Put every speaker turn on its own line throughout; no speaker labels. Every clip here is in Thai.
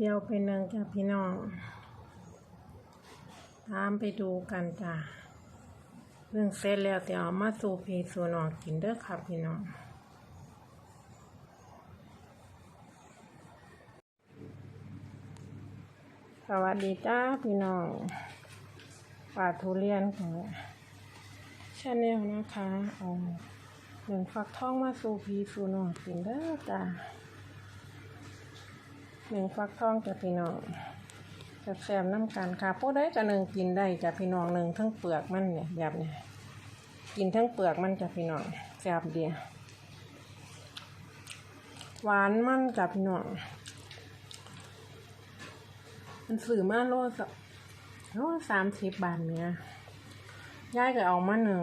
ดียวไปหนึ่งจ้ะพี่น้อง ตามไปดูกันจ้ะเรื่องเสร็จแล้วเดี๋ยวเอามาสู่พี่สู่น้องกินเด้อค่ะพี่น้องสวัสดีจ้าพี่น้องป่าทุเรียนของชาแนลนะคะเอาหนึ่งฟักทองมาสู่พี่สู่น้องกินเด้อจ้า หนึ่งฟักทองจ้ะพี่น้องแซ่บๆน้ำกันค่ะพวกได้ก็หนึ่งกินได้จ้ะพี่น้องหนึ่งทั้งเปลือกมันเนี่ยแบบเนี่ยกินทั้งเปลือกมันจ้ะพี่น้องแซ่บเดียวหวานมันจ้ะพี่น้องมันสื่อมาโลสโลสามสิบบาทเนี่ยย่ายก็เอามาหนึ่ง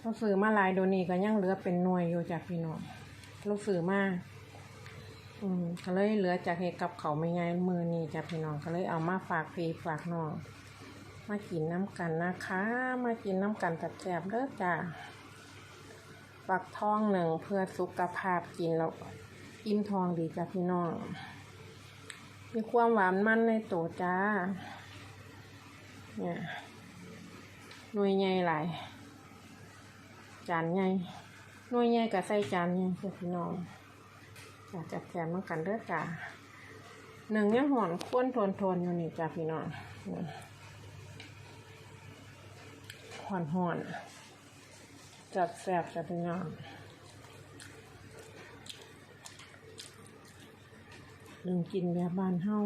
เราสื่อมาลายโดนีก็ยังเหลือเป็นหน่วยอยู่จากพี่น้องเราสื่อมา อืมก็เลยเหลือจากเหตุกับเขาไม่ไงมือนี่จากพี่น้องก็เลยเอามาฝากพี่ฝากน้องมากินน้ำกันนะคะ มากินน้ำกันตัดแจบเด้อจ้าฝักทองหนึ่งเพื่อสุขภาพกินแล้วอิ่มทองดีจ้ะพี่น้อง มีความหวานมันในตัวจ้า เนี่ยหน่วยใหญ่หลายจานใหญ่หน่วยใหญ่กับใส่จานใหญ่เพื่อพี่น้อง จะจัดแจมมันกันเด้อจ้าหนึ่งยังหอนข้นทนทนอยู่นี่จ้าพี่น้องนี่หอนหอนจัดแสบจ้าพี่น้องลืมกินแบบบ้านเฮา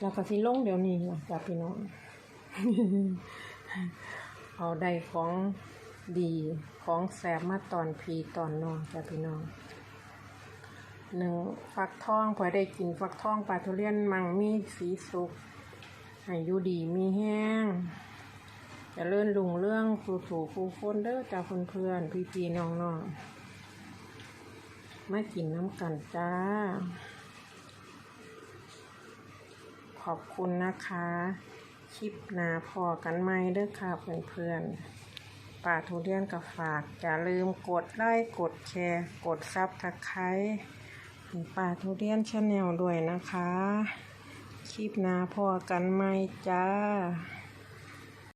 แล้วก็สิลงเดี๋ยวนี้ล่ะจ้ะพี่น้อง เอาได้ของ ดีของแสบมาตอนพีตอนนองจ้ะพี่น้องหนึ่งฟักทองพอได้กินฟักทองปลาทุเรียนมังมีสีสุกอายุดีมีแห้งจะเลื่อนลุงเรื่องสู่สู่คูคนเด้อจ้าเพื่อนเพื่อนพี่พี่น้องน้องมากินน้ำกันจ้า ขอบคุณนะคะ คลิปนาพอกันไหมเด้อค่ะเพื่อนเพื่อน ป่าทุเรียนกับฝากอย่าลืมกดไลค์กดแชร์ กดซับตะไคร้ป่าทุเรียนชาแนลด้วยนะคะ คลิปหนาพอกันไหมจ้า